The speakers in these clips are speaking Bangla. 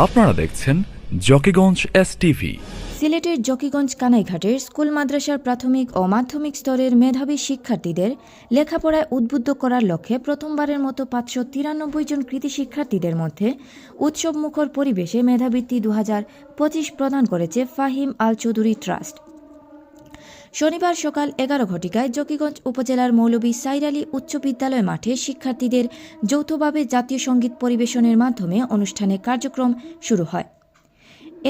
আপনারা দেখছেন জকিগঞ্জ এস টিভি সিলেটের জকিগঞ্জ কানাইঘাটের স্কুল, মাদ্রাসার প্রাথমিক ও মাধ্যমিক স্তরের মেধাবী শিক্ষার্থীদের লেখাপড়ায় উদ্বুদ্ধ করার লক্ষ্যে প্রথমবারের মতো পাঁচশো তিরানব্বই জন কৃতি শিক্ষার্থীদের মধ্যে উৎসবমুখর পরিবেশে মেধাবৃত্তি দু পঁচিশ প্রদান করেছে ফাহিম আল চৌধুরী ট্রাস্ট। শনিবার সকাল এগারো ঘটিকায় জকিগঞ্জ উপজেলার মৌলভী সাইর আলী উচ্চ বিদ্যালয় মাঠে শিক্ষার্থীদের যৌথভাবে জাতীয় সংগীত পরিবেশনের মাধ্যমে অনুষ্ঠানে কার্যক্রম শুরু হয়।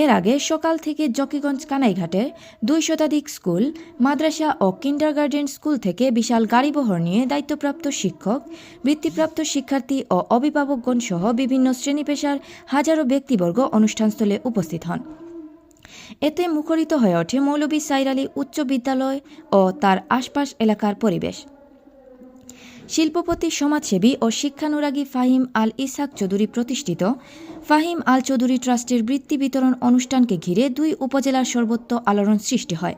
এর আগে সকাল থেকে জকিগঞ্জ কানাইঘাটের দুই শতাধিক স্কুল, মাদ্রাসা ও কিন্ডারগার্ডেন স্কুল থেকে বিশাল গাড়িবহর নিয়ে দায়িত্বপ্রাপ্ত শিক্ষক, বৃত্তিপ্রাপ্ত শিক্ষার্থী ও অভিভাবকগণ সহ বিভিন্ন শ্রেণি পেশার হাজারো ব্যক্তিবর্গ অনুষ্ঠানস্থলে উপস্থিত হন। এতে মুখরিত হয়ে ওঠে মৌলভী সাইর আলী উচ্চ বিদ্যালয় ও তার আশপাশ এলাকার পরিবেশ। শিল্পপতি, সমাজসেবী ও শিক্ষানুরাগী ফাহিম আল ইসাক চৌধুরী প্রতিষ্ঠিত। ফাহিম আল চৌধুরী ট্রাস্টের বৃত্তি বিতরণ অনুষ্ঠানকে ঘিরে দুই উপজেলার সর্বত্র আলোড়ন সৃষ্টি হয়।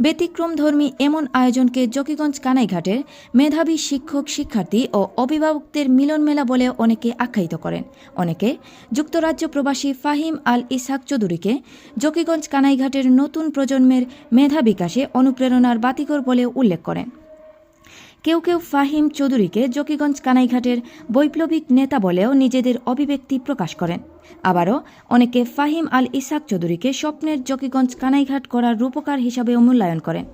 ব্যতিক্রমধর্মী এমন আয়োজনকে জকিগঞ্জ কানাইঘাটের মেধাবী শিক্ষক, শিক্ষার্থী ও অভিভাবকদের মিলন মেলা বলে অনেকে আখ্যায়িত করেন। অনেকে যুক্তরাজ্য প্রবাসী ফাহিম আল ইসাক চৌধুরীকে জকিগঞ্জ কানাইঘাটের নতুন প্রজন্মের মেধা বিকাশে অনুপ্রেরণার বাতিকর বলে উল্লেখ করেন। কেউ কেউ ফাহিম চৌধুরীকে জকিগঞ্জ কানাইঘাটের বৈপ্লবিক নেতা বলেও নিজেদের অভিব্যক্তি প্রকাশ করেন। আবারও অনেকে ফাহিম আল ইসাক চৌধুরীকে স্বপ্নের জকিগঞ্জ কানাইঘাট করার রূপকার হিসাবেও মূল্যায়ন করেন।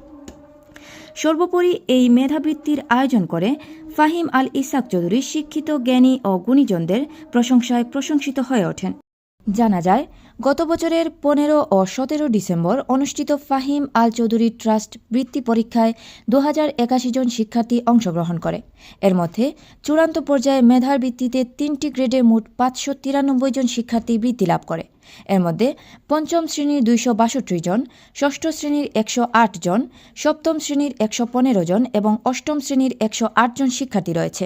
সর্বোপরি এই মেধাবৃত্তির আয়োজন করে ফাহিম আল ইসাক চৌধুরী শিক্ষিত, জ্ঞানী ও গুণীজনদের প্রশংসায় প্রশংসিত হয়ে ওঠেন। জানা যায়, গত বছরের পনেরো ও সতেরো ডিসেম্বর অনুষ্ঠিত ফাহিম আল চৌধুরী ট্রাস্ট বৃত্তি পরীক্ষায় দু একাশি জন শিক্ষার্থী অংশগ্রহণ করে। এর মধ্যে চূড়ান্ত পর্যায়ে মেধার ভিত্তিতে তিনটি গ্রেডে মোট পাঁচশো তিরানব্বই জন শিক্ষার্থী বৃত্তি লাভ করে। এর মধ্যে পঞ্চম শ্রেণির দুইশো বাষট্টি জন, ষষ্ঠ শ্রেণির একশো আট জন, সপ্তম শ্রেণির একশো পনেরো জন এবং অষ্টম শ্রেণির একশো আট জন শিক্ষার্থী রয়েছে।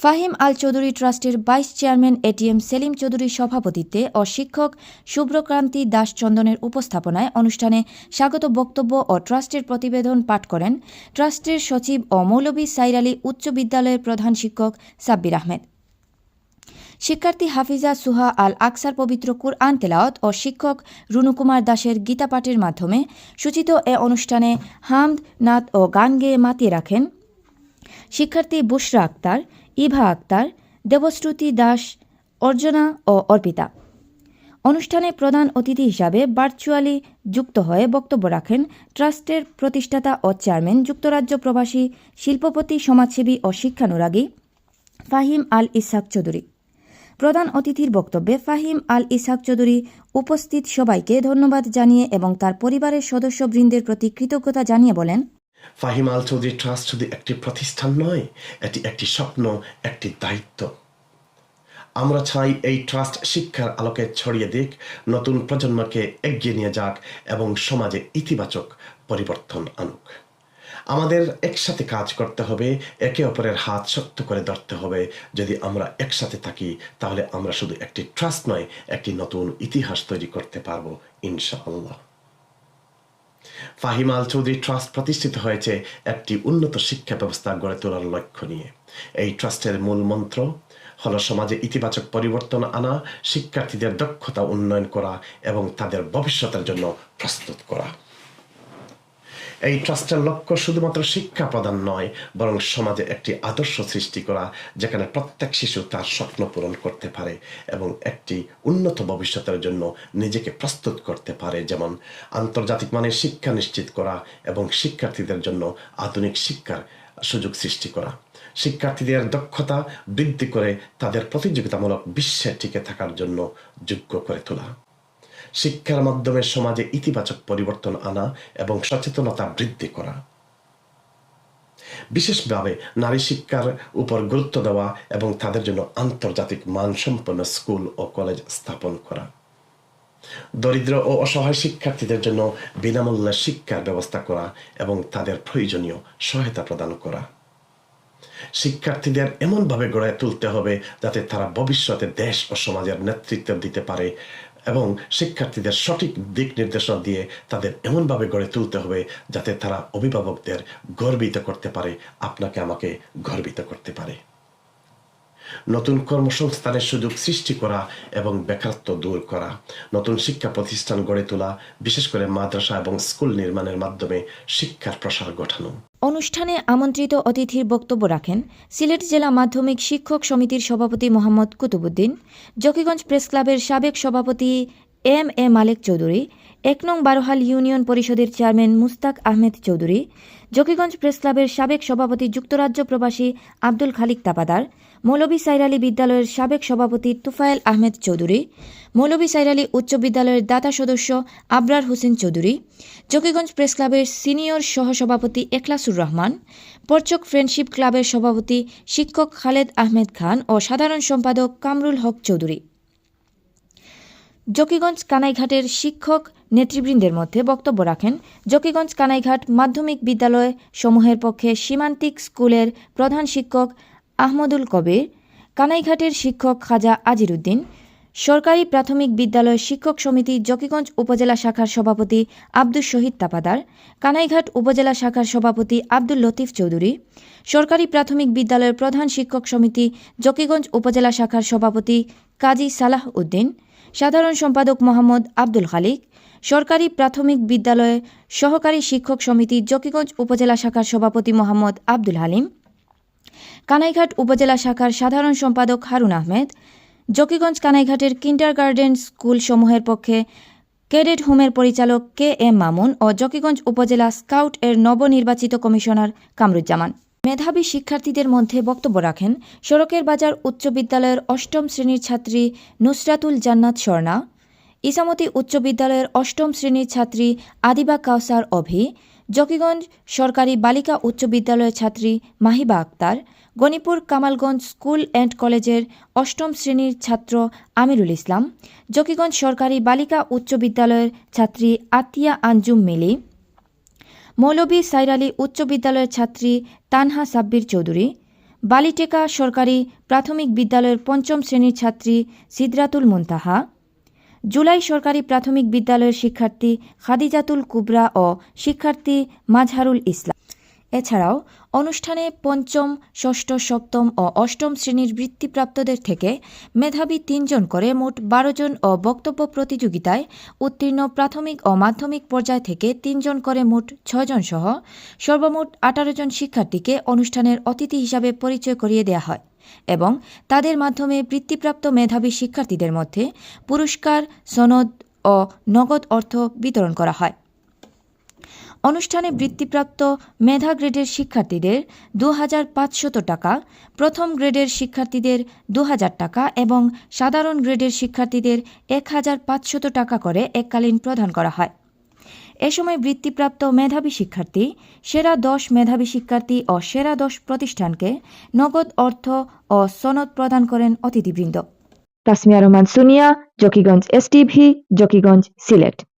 ফাহিম আল চৌধুরী ট্রাস্টের ভাইস চেয়ারম্যান এটিএম সেলিম চৌধুরীর সভাপতিত্বে ও শিক্ষক শুভ্রক্রান্তি দাস চন্দনের উপস্থাপনায় অনুষ্ঠানে স্বাগত বক্তব্য ও ট্রাস্টের প্রতিবেদন পাঠ করেন ট্রাস্টের সচিব ও মৌলভী সাইর আলী উচ্চ বিদ্যালয়ের প্রধান শিক্ষক সাব্বির আহমেদ। শিক্ষার্থী হাফিজা সুহা আল আকসার পবিত্র কুরআন তেলাওয়াত ও শিক্ষক রুনুকুমার দাসের গীতা পাঠের মাধ্যমে সূচিত এ অনুষ্ঠানে হামদ, নাত ও গান গেয়ে মাতিয়ে রাখেন। শিক্ষার্থী বুশরা আক্তার ইভা আক্তার, দেবশ্রুতি দাস, অর্জনা ও অর্পিতা। অনুষ্ঠানে প্রধান অতিথি হিসাবে ভার্চুয়ালি যুক্ত হয়ে বক্তব্য রাখেন ট্রাস্টের প্রতিষ্ঠাতা ও চেয়ারম্যান, যুক্তরাজ্য প্রবাসী, শিল্পপতি, সমাজসেবী ও শিক্ষানুরাগী ফাহিম আল ইসাক চৌধুরী। প্রধান অতিথির বক্তব্যে ফাহিম আল ইসাক চৌধুরী উপস্থিত সবাইকে ধন্যবাদ জানিয়ে এবং তার পরিবারের সদস্যবৃন্দের প্রতি কৃতজ্ঞতা জানিয়ে বলেন ফাহিম আল চৌধুরী ট্রাস্ট শুধু একটি প্রতিষ্ঠান নয়, এটি একটি স্বপ্ন, একটি দায়িত্ব। আমরা চাই এই ট্রাস্ট শিক্ষার আলোকে ছড়িয়ে দিক, নতুন প্রজন্মকে এগিয়ে নিয়ে যাক এবং সমাজে ইতিবাচক পরিবর্তন আনুক। আমাদের একসাথে কাজ করতে হবে, একে অপরের হাত শক্ত করে ধরতে হবে। যদি আমরা একসাথে থাকি, তাহলে আমরা শুধু একটি ট্রাস্ট নয়, একটি নতুন ইতিহাস তৈরি করতে পারব, ইনশাআল্লাহ। ফাহিম আল চৌধুরী ট্রাস্ট প্রতিষ্ঠিত হয়েছে একটি উন্নত শিক্ষা ব্যবস্থা গড়ে তোলার লক্ষ্য নিয়ে। এই ট্রাস্টের মূল মন্ত্র হল সমাজে ইতিবাচক পরিবর্তন আনা, শিক্ষার্থীদের দক্ষতা উন্নয়ন করা এবং তাদের ভবিষ্যতের জন্য প্রস্তুত করা। এই ট্রাস্টের লক্ষ্য শুধুমাত্র শিক্ষা প্রদান নয়, বরং সমাজে একটি আদর্শ সৃষ্টি করা, যেখানে প্রত্যেক শিশু তার স্বপ্ন পূরণ করতে পারে এবং একটি উন্নত ভবিষ্যতের জন্য নিজেকে প্রস্তুত করতে পারে। যেমন আন্তর্জাতিক মানের শিক্ষা নিশ্চিত করা এবং শিক্ষার্থীদের জন্য আধুনিক শিক্ষার সুযোগ সৃষ্টি করা। শিক্ষার্থীদের দক্ষতা বৃদ্ধি করে তাদের প্রতিযোগিতামূলক বিশ্বে টিকে থাকার জন্য যোগ্য করে তোলা। শিক্ষার মাধ্যমে সমাজে ইতিবাচক পরিবর্তন আনা এবং সচেতনতা বৃদ্ধি করা। বিশেষভাবে নারী শিক্ষার উপর গুরুত্ব দেওয়া এবং তাদের জন্য আন্তর্জাতিক মানসম্পন্ন স্কুল ও কলেজ স্থাপন করা। দরিদ্র ও অসহায় শিক্ষার্থীদের জন্য বিনামূল্যে শিক্ষার ব্যবস্থা করা এবং তাদের প্রয়োজনীয় সহায়তা প্রদান করা। শিক্ষার্থীদের এমনভাবে গড়ে তুলতে হবে যাতে তারা ভবিষ্যতে দেশ ও সমাজের নেতৃত্ব দিতে পারে এবং শিক্ষার্থীদের সঠিক দিক নির্দেশনা দিয়ে তাদের এমনভাবে গড়ে তুলতে হবে যাতে তারা অভিভাবকদের গর্বিত করতে পারে, আপনাকে আমাকে গর্বিত করতে পারে। নতুন কর্মসংস্থানের সুযোগ সৃষ্টি করা এবং বেকারত্ব দূর করা, নতুন শিক্ষা প্রতিষ্ঠান গড়ে তোলা, বিশেষ করে মাদ্রাসা এবং স্কুল নির্মাণের মাধ্যমে শিক্ষার প্রসার ঘটানো। অনুষ্ঠানে আমন্ত্রিত অতিথির বক্তব্য রাখেন সিলেট জেলা মাধ্যমিক শিক্ষক সমিতির সভাপতি মোহাম্মদ কুতুবুদ্দিন, জকিগঞ্জ প্রেস ক্লাবের সাবেক সভাপতি এম এ মালেক চৌধুরী এক নং বারোহাল ইউনিয়ন পরিষদের চেয়ারম্যান মুস্তাক আহমেদ চৌধুরী, জকিগঞ্জ প্রেস ক্লাবের সাবেক সভাপতি যুক্তরাজ্য প্রবাসী আব্দুল খালিক তাপাদার, মৌলভী সাইরালি বিদ্যালয়ের সাবেক সভাপতি তুফায়েল আহমেদ চৌধুরী, মৌলভী সাইরালি উচ্চ বিদ্যালয়ের দাতা সদস্য আবরার হোসেন চৌধুরী, জকিগঞ্জ প্রেস ক্লাবের সিনিয়র সহসভাপতি এখলাসুর রহমান, পরচক ফ্রেন্ডশিপ ক্লাবের সভাপতি শিক্ষক খালেদ আহমেদ খান ও সাধারণ সম্পাদক কামরুল হক চৌধুরী। জকিগঞ্জ কানাইঘাটের শিক্ষক নেতৃবৃন্দের মধ্যে বক্তব্য রাখেন, জকিগঞ্জ কানাইঘাট মাধ্যমিক বিদ্যালয় সমূহের পক্ষে সীমান্তিক স্কুলের প্রধান শিক্ষক আহমদুল কবির, কানাইঘাটের শিক্ষক খাজা আজিরুদ্দিন সরকারি প্রাথমিক বিদ্যালয় শিক্ষক সমিতি জকিগঞ্জ উপজেলা শাখার সভাপতি আব্দুল শহীদ তাপাদার, কানাইঘাট উপজেলা শাখার সভাপতি আব্দুল লতিফ চৌধুরী, সরকারি প্রাথমিক বিদ্যালয়ের প্রধান শিক্ষক সমিতি জকিগঞ্জ উপজেলা শাখার সভাপতি কাজী সালাহ উদ্দিন, সাধারণ সম্পাদক মোহাম্মদ আব্দুল খালিক, সরকারি প্রাথমিক বিদ্যালয়ে সহকারী শিক্ষক সমিতি জকিগঞ্জ উপজেলা শাখার সভাপতি মোহাম্মদ আব্দুল হালিম, কানাইঘাট উপজেলা শাখার সাধারণ সম্পাদক হারুন আহমেদ জকিগঞ্জ কানাইঘাটের কিন্ডার গার্ডেন স্কুল সমূহের পক্ষে ক্যাডেট হোমের পরিচালক কে এম মামুন ও জকিগঞ্জ উপজেলা স্কাউট এর নবনির্বাচিত কমিশনার কামরুজ্জামান। মেধাবী শিক্ষার্থীদের মধ্যে বক্তব্য রাখেন, সড়কের বাজার উচ্চ বিদ্যালয়ের অষ্টম শ্রেণির ছাত্রী নুসরাতুল জান্নাত স্বর্ণা ইসামতি উচ্চ বিদ্যালয়ের অষ্টম শ্রেণির ছাত্রী আদিবা কাউসার অভি জকিগঞ্জ সরকারি বালিকা উচ্চ বিদ্যালয়ের ছাত্রী মাহিবা আক্তার, গণিপুর কামালগঞ্জ স্কুল অ্যান্ড কলেজের অষ্টম শ্রেণির ছাত্র আমিরুল ইসলাম, জকিগঞ্জ সরকারি বালিকা উচ্চ বিদ্যালয়ের ছাত্রী আতিয়া আঞ্জুম মিলি, মৌলভী সাইরালি উচ্চ বিদ্যালয়ের ছাত্রী তানহা সাব্বির চৌধুরী, বালিটেকা সরকারি প্রাথমিক বিদ্যালয়ের পঞ্চম শ্রেণির ছাত্রী সিদরাতুল মুনতাহা জুলাই সরকারি প্রাথমিক বিদ্যালয়ের শিক্ষার্থী খাদিজাতুল কুবরা ও শিক্ষার্থী মাজহারুল ইসলাম। এছাড়াও অনুষ্ঠানে পঞ্চম, ষষ্ঠ, সপ্তম ও অষ্টম শ্রেণির বৃত্তিপ্রাপ্তদের থেকে মেধাবী তিনজন করে মোট বারো জন ও বক্তব্য প্রতিযোগিতায় উত্তীর্ণ প্রাথমিক ও মাধ্যমিক পর্যায় থেকে তিনজন করে মোট ছয়জন সহ সর্বমোট আঠারো জন শিক্ষার্থীকে অনুষ্ঠানের অতিথি হিসাবে পরিচয় করিয়ে দেওয়া হয় এবং তাদের মাধ্যমে বৃত্তিপ্রাপ্ত মেধাবী শিক্ষার্থীদের মধ্যে পুরস্কার, সনদ ও নগদ অর্থ বিতরণ করা হয়। অনুষ্ঠানে বৃত্তিপ্রাপ্ত মেধা গ্রেডের শিক্ষার্থীদের দু হাজার পাঁচশত টাকা, প্রথম গ্রেডের শিক্ষার্থীদের দু হাজার টাকা এবং সাধারণ গ্রেডের শিক্ষার্থীদের এক হাজার পাঁচশত টাকা করে এককালীন প্রদান করা হয়। এ সময় বৃত্তিপ্রাপ্ত মেধাবী শিক্ষার্থী, সেরা দশ মেধাবী শিক্ষার্থী ও সেরা দশ প্রতিষ্ঠানকে নগদ অর্থ ও সনদ প্রদান করেন অতিথিবৃন্দ। তাসমিয়া রহমান, সুনিয়া, জকিগঞ্জ এসটিভি, জকিগঞ্জ সিলেট।